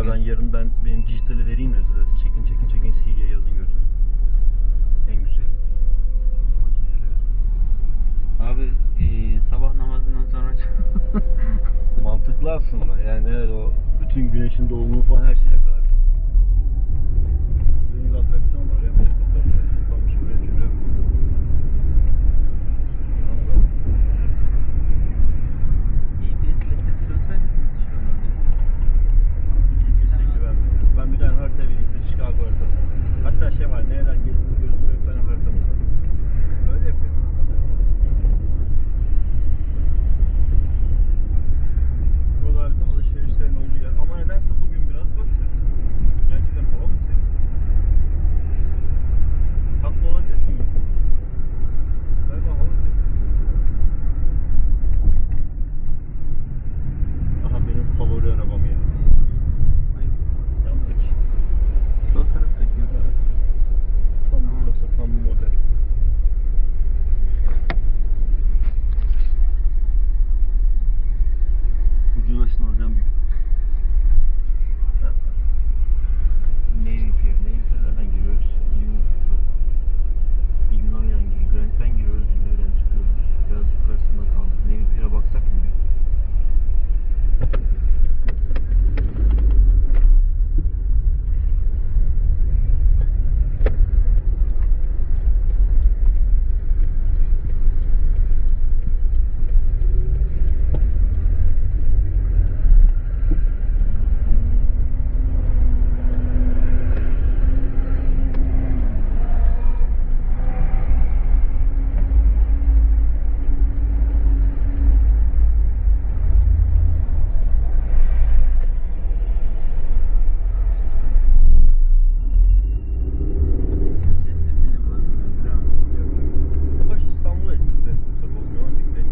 Abi ben yarın ben benim dijitali vereyim ya size. Çekin çekin çekin CG'ye yazın gözünü. En güzel. Abi e, sabah namazından sonra Mantıklı aslında. Yani evet o bütün güneşin doğumunu falan her şeye kadar.